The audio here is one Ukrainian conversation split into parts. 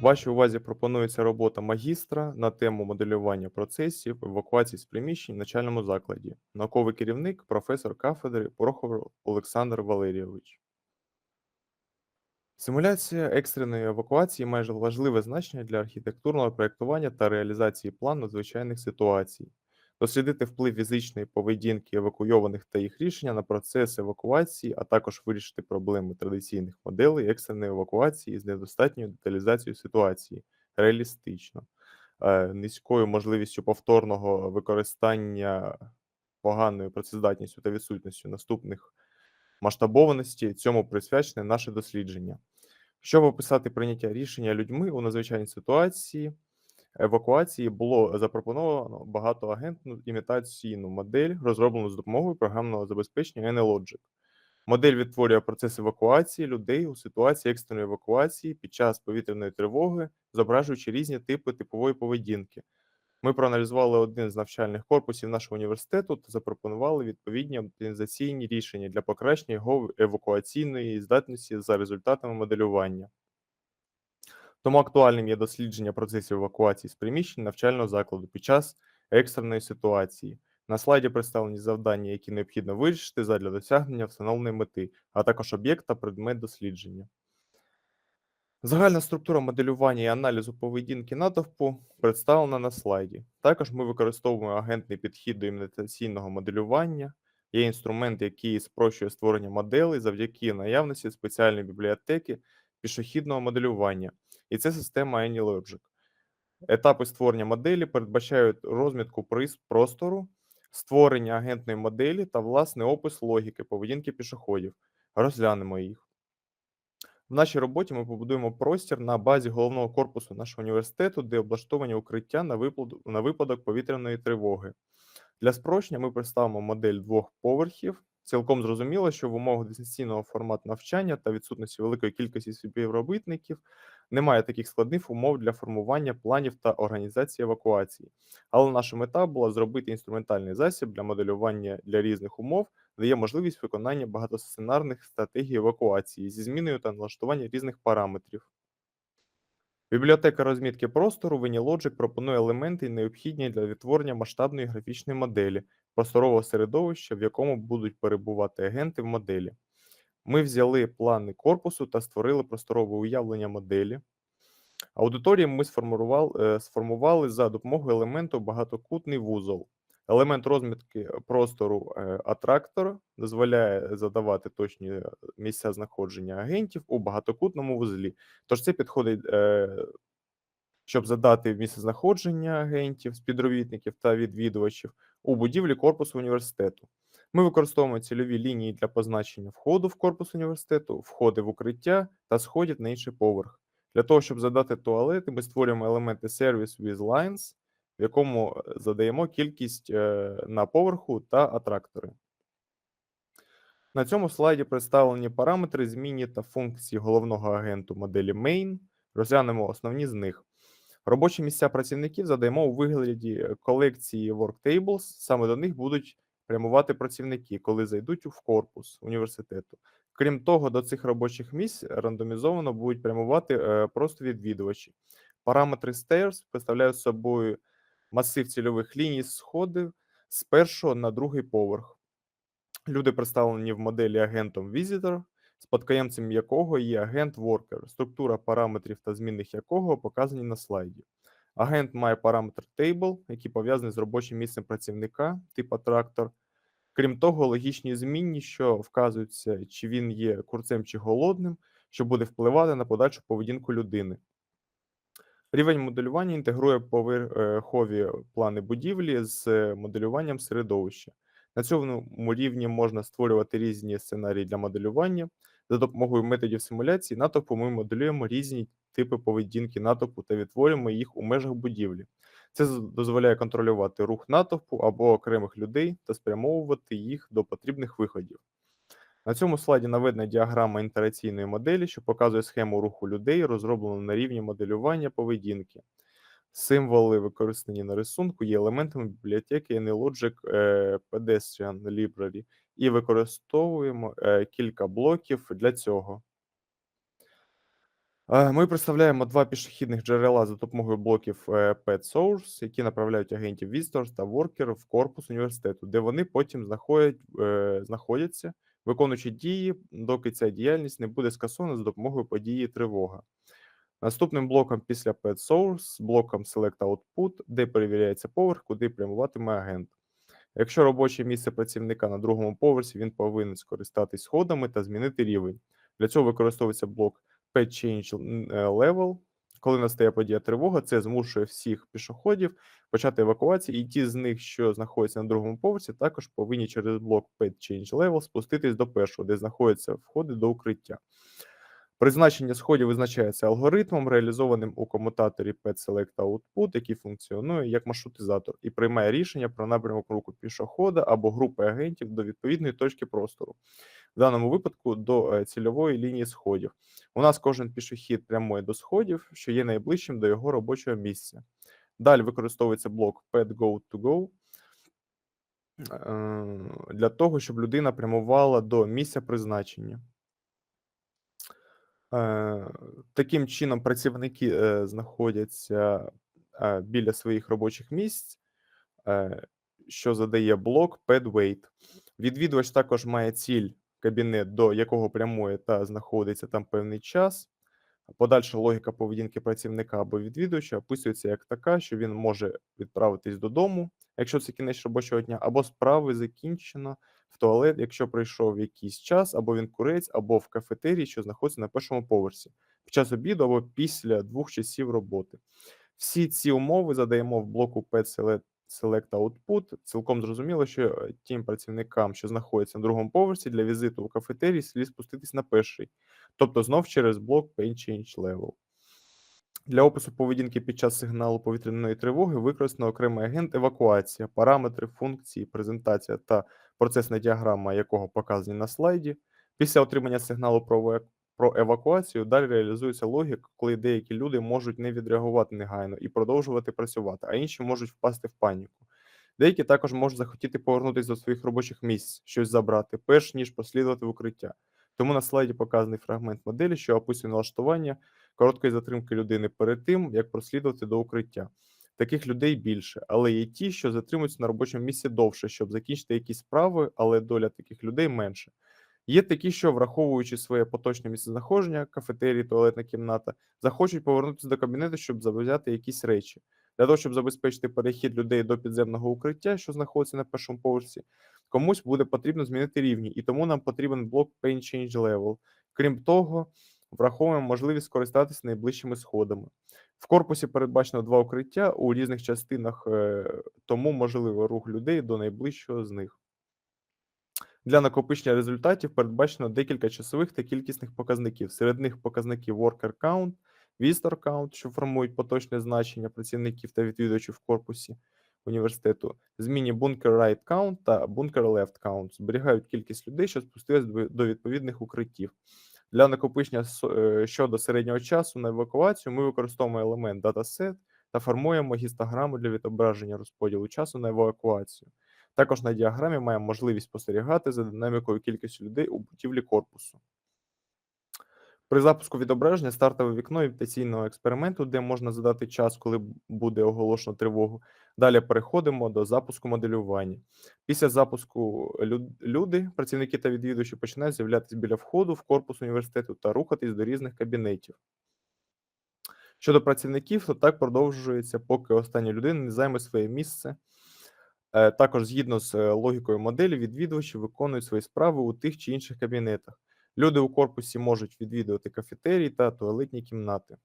Вашій увазі пропонується робота магістра на тему моделювання процесів евакуації з приміщень в начальному закладі. Науковий керівник, професор кафедри Порохов Олександр Валерійович. Симуляція екстреної евакуації має важливе значення для архітектурного проєктування та реалізації плану надзвичайних ситуацій. Дослідити вплив фізичної поведінки евакуйованих та їх рішення на процес евакуації, а також вирішити проблеми традиційних моделей екстреної евакуації з недостатньою деталізацією ситуації реалістично, Е, низькою можливістю повторного використання поганою працездатністю та відсутністю наступних масштабованості. Цьому присвячене наше дослідження. Щоб описати прийняття рішення людьми у надзвичайній ситуації евакуації, було запропоновано багатоагентну імітаційну модель, розроблену з допомогою програмного забезпечення NLogic. Модель відтворює процес евакуації людей у ситуації екстреної евакуації під час повітряної тривоги, зображуючи різні типи типової поведінки. Ми проаналізували один з навчальних корпусів нашого університету та запропонували відповідні оптимізаційні рішення для покращення його евакуаційної здатності за результатами моделювання. Тому актуальним є дослідження процесів евакуації з приміщень навчального закладу під час екстреної ситуації. На слайді представлені завдання, які необхідно вирішити задля досягнення встановленої мети, а також об'єкт та предмет дослідження. Загальна структура моделювання і аналізу поведінки натовпу представлена на слайді. Також ми використовуємо агентний підхід до імітаційного моделювання. Є інструмент, який спрощує створення моделей завдяки наявності спеціальної бібліотеки пішохідного моделювання, і це система AnyLogic. Етапи створення моделі передбачають розмітку приз простору, створення агентної моделі та власний опис логіки поведінки пішоходів. Розглянемо їх. В нашій роботі ми побудуємо простір на базі головного корпусу нашого університету, де облаштовані укриття на випадок повітряної тривоги. Для спрощення ми представимо модель двох поверхів. Цілком зрозуміло, що в умовах дистанційного формату навчання та відсутності великої кількості співробітників немає таких складних умов для формування планів та організації евакуації. Але наша мета була зробити інструментальний засіб для моделювання для різних умов, де є можливість виконання багатосценарних стратегій евакуації зі зміною та налаштування різних параметрів. Бібліотека розмітки простору в AnyLogic пропонує елементи, необхідні для відтворення масштабної графічної моделі просторового середовища, в якому будуть перебувати агенти в моделі. Ми взяли плани корпусу та створили просторове уявлення моделі. Аудиторії ми сформували, е, сформували за допомогою елементу багатокутний вузол. Елемент розмітки простору е, атрактор дозволяє задавати точні е, місця знаходження агентів у багатокутному вузлі. Тож це підходить, щоб задати місце знаходження агентів, співробітників та відвідувачів у будівлі корпусу університету. Ми використовуємо цільові лінії для позначення входу в корпус університету, входи в укриття та сходів на інший поверх. Для того, щоб задати туалети, ми створюємо елементи Service with Lines, в якому е, задаємо кількість е, на поверху та атрактори. На цьому слайді представлені параметри зміни та функції головного агенту моделі Main. Розглянемо основні з них. Робочі місця працівників задаємо у вигляді колекції Worktables. Саме до них будуть прямувати працівники, коли зайдуть в корпус університету. Крім того, до цих робочих місць рандомізовано будуть прямувати е, просто відвідувачі. Параметри Stairs представляють собою масив цільових ліній сходів з першого на другий поверх. Люди представлені в моделі агентом Visitor, спадкоємцем якого є агент Worker, структура параметрів та змінних якого показані на слайді. Агент має параметр Table, який пов'язаний з робочим місцем працівника, типу трактор. Крім того, логічні змінні, що вказуються, чи він є курцем чи голодним, що буде впливати на подальшу поведінку людини. Рівень моделювання інтегрує поверхові плани будівлі з моделюванням середовища. На цьому рівні можна створювати різні сценарії для моделювання. За допомогою методів симуляції натовпу ми моделюємо різні типи поведінки натовпу та відтворюємо їх у межах будівлі. Це дозволяє контролювати рух натовпу або окремих людей та спрямовувати їх до потрібних виходів. На цьому слайді наведена діаграма інтераційної моделі, що показує схему руху людей, розроблену на рівні моделювання поведінки. Символи, використані на рисунку, є елементами бібліотеки AnyLogic е, Pedestrian Library, і використовуємо е, кілька блоків для цього. Е, Ми представляємо два пішохідних джерела за допомогою блоків е, Pet Source, які направляють агентів Visitors та Worker в корпус університету, де вони потім знаходять, е, знаходяться, виконуючи дії, доки ця діяльність не буде скасована за допомогою події тривога. Наступним блоком після Pet Source, блоком Select Output, де перевіряється поверх, куди прямуватиме агент. Якщо робоче місце працівника на другому поверсі, він повинен скористатись сходами та змінити рівень. Для цього використовується блок Pet Change Level. Коли настає подія тривога, це змушує всіх пішоходів почати евакуацію, і ті з них, що знаходяться на другому поверсі, також повинні через блок Pet Change Level спуститись до першого, де знаходяться входи до укриття. Призначення сходів визначається алгоритмом, реалізованим у комутаторі Pet Select Output, який функціонує як маршрутизатор і приймає рішення про напрямок руху пішохода або групи агентів до відповідної точки простору, в даному випадку до е, цільової лінії сходів. У нас кожен пішохід прямує до сходів, що є найближчим до його робочого місця. Далі використовується блок Pet Go to Go е, для того, щоб людина прямувала до місця призначення. Е, Таким чином, працівники знаходяться біля своїх робочих місць, що задає блок PadWait. Відвідувач також має ціль кабінет, до якого прямує та знаходиться там певний час. Подальша логіка поведінки працівника або відвідувача описується як така, що він може відправитись додому, якщо це кінець робочого дня, або справи закінчено в туалет, якщо прийшов якийсь час, або він курець, або в кафетерії, що знаходиться на першому поверсі, під час обіду або після двох часів роботи. Всі ці умови задаємо в блоку Pet Select Output. Цілком зрозуміло, що е, тим працівникам, що знаходяться на другому поверсі, для візиту в кафетерії слід спуститись на перший, тобто знов через блок Paint Change Level. Для опису поведінки під час сигналу повітряної тривоги використано окремий агент евакуація, параметри, функції, презентація та процесна діаграма, якого показані на слайді. Після отримання сигналу про про евакуацію далі реалізується логіка, коли деякі люди можуть не відреагувати негайно і продовжувати працювати, а інші можуть впасти в паніку. Деякі також можуть захотіти повернутися до своїх робочих місць, щось забрати, перш ніж послідувати в укриття. Тому на слайді показаний фрагмент моделі, що описує налаштування короткої затримки людини перед тим, як прослідувати до укриття. Таких людей більше, але є ті, що затримуються на робочому місці довше, щоб закінчити якісь справи, але доля таких людей менше. Є такі, що, враховуючи своє поточне місцезнаходження, кафетерії, туалетна кімната, захочуть повернутися до кабінету, щоб завзяти якісь речі. Для того, щоб забезпечити перехід людей до підземного укриття, що знаходиться на першому поверсі, комусь буде потрібно змінити рівні, і тому нам потрібен блок Paint Change Level. Крім того, враховуємо можливість скористатися найближчими сходами. В корпусі передбачено два укриття у різних частинах, е, тому можливий рух людей до найближчого з них. Для накопичення результатів передбачено декілька часових та кількісних показників. Серед них показники Worker Count, Visitor Count, що формують поточне значення працівників та відвідувачів в корпусі університету. Змінні Bunker Right Count та Bunker Left Count зберігають кількість людей, що спустились до- до відповідних укриттів. Для накопичення е, щодо середнього часу на евакуацію ми використовуємо елемент Dataset та формуємо гістограму для відображення розподілу часу на евакуацію. Також на діаграмі маємо можливість спостерігати за динамікою кількості людей у будівлі корпусу. При запуску відображення стартове вікно імітаційного експерименту, де можна задати час, коли буде оголошено тривогу. Далі переходимо до запуску моделювання. Після запуску люди, працівники та відвідувачі починають з'являтися біля входу в корпус університету та рухатись до різних кабінетів. Щодо працівників, то так продовжується, поки остання людина не займе своє місце. Е, Також згідно з е, логікою моделі, відвідувачі виконують свої справи у тих чи інших кабінетах. Люди у корпусі можуть відвідувати кафетерії та туалетні кімнати.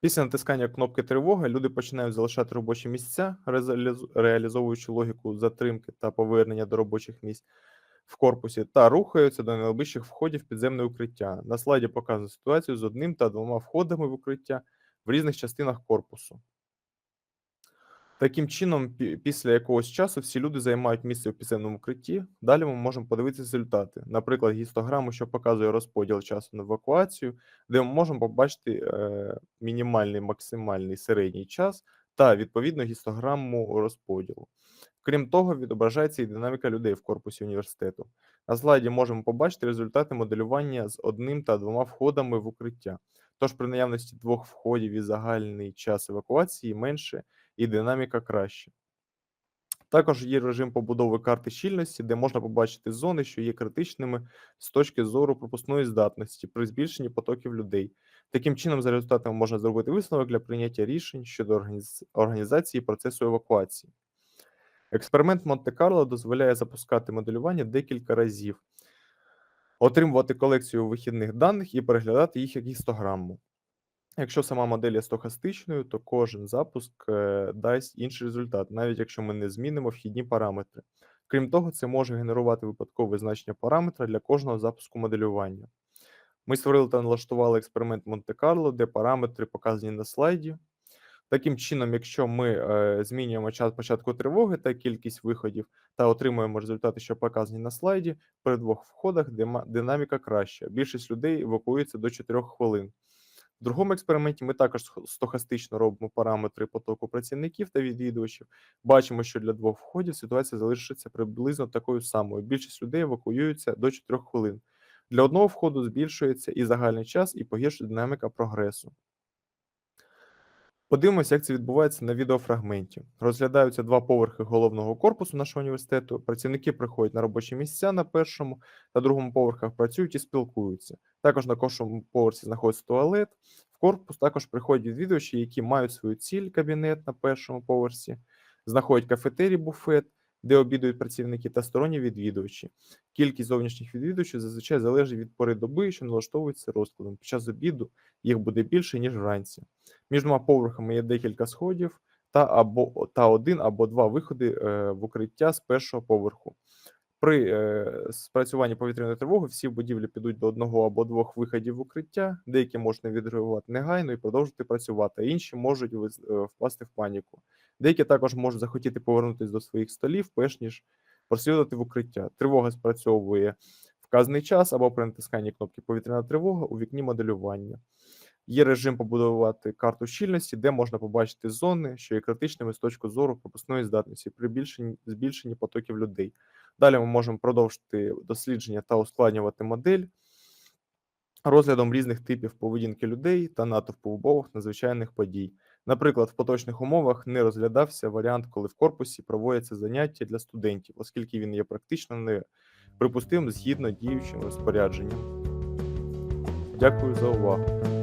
Після натискання кнопки тривоги люди починають залишати робочі місця, реалізовуючи логіку затримки та повернення до робочих місць в корпусі, та рухаються до найближчих входів підземне укриття. На слайді показано ситуацію з одним та двома входами в укриття в різних частинах корпусу. Таким чином, після якогось часу всі люди займають місце в підземному укритті. Далі ми можемо подивитися результати. Наприклад, гістограму, що показує розподіл часу на евакуацію, де ми можемо побачити е, мінімальний, максимальний середній час та відповідно гістограму розподілу. Крім того, відображається і динаміка людей в корпусі університету. На слайді можемо побачити результати моделювання з одним та двома входами в укриття. Тож при наявності двох входів і загальний час евакуації менше і динаміка краще. Також є режим побудови карти щільності, де можна побачити зони, що є критичними з точки зору пропускної здатності при збільшенні потоків людей. Таким чином, за результатами можна зробити висновок для прийняття рішень щодо організації процесу евакуації. Експеримент Монте-Карло дозволяє запускати моделювання декілька разів, отримувати колекцію вихідних даних і переглядати їх як гістограму. Якщо сама модель є стохастичною, то кожен запуск е, дасть інший результат, навіть якщо ми не змінимо вхідні параметри. Крім того, це може генерувати випадкове значення параметра для кожного запуску моделювання. Ми створили та налаштували експеримент Монте-Карло, де параметри показані на слайді. Таким чином, якщо ми е, змінюємо час початку тривоги та кількість виходів та отримуємо результати, що показані на слайді, при двох входах динаміка краща. Більшість людей евакуюється до 4 хвилин. В другому експерименті ми також стохастично робимо параметри потоку працівників та відвідувачів. Бачимо, що для двох входів ситуація залишиться приблизно такою самою. Більшість людей евакуюється до 4 хвилин. Для одного входу збільшується і загальний час, і погіршує динаміка прогресу. Подивимося, як це відбувається на відеофрагменті. Розглядаються два поверхи головного корпусу нашого університету. Працівники приходять на робочі місця на першому та другому поверхах, працюють і спілкуються. Також на кожному поверсі знаходиться туалет. В корпус також приходять відвідувачі, які мають свою ціль кабінет на першому поверсі, знаходять кафетерій, буфет, де обідують працівники та сторонні відвідувачі. Кількість зовнішніх відвідувачів зазвичай залежить від пори доби, що налаштовується розкладом. Під час обіду їх буде більше, ніж вранці. Між двома поверхами є декілька сходів та або та один або два виходи е, в укриття з першого поверху. При е, спрацюванні повітряної тривоги всі будівлі підуть до одного або двох виходів в укриття. Деякі можна відреагувати негайно і продовжити працювати, а інші можуть е, впасти в паніку. Деякі також можуть захотіти повернутися до своїх столів, перш ніж прослідувати в укриття. Тривога спрацьовує вказаний час або при натисканні кнопки повітряна тривога у вікні моделювання. Є режим побудувати карту щільності, де можна побачити зони, що є критичними з точки зору пропускної здатності при більшенні, збільшенні потоків людей. Далі ми можемо продовжити дослідження та ускладнювати модель розглядом різних типів поведінки людей та натовпу умовах надзвичайних подій. Наприклад, в поточних умовах не розглядався варіант, коли в корпусі проводяться заняття для студентів, оскільки він є практично неприпустимим згідно діючим розпорядженням. Дякую за увагу.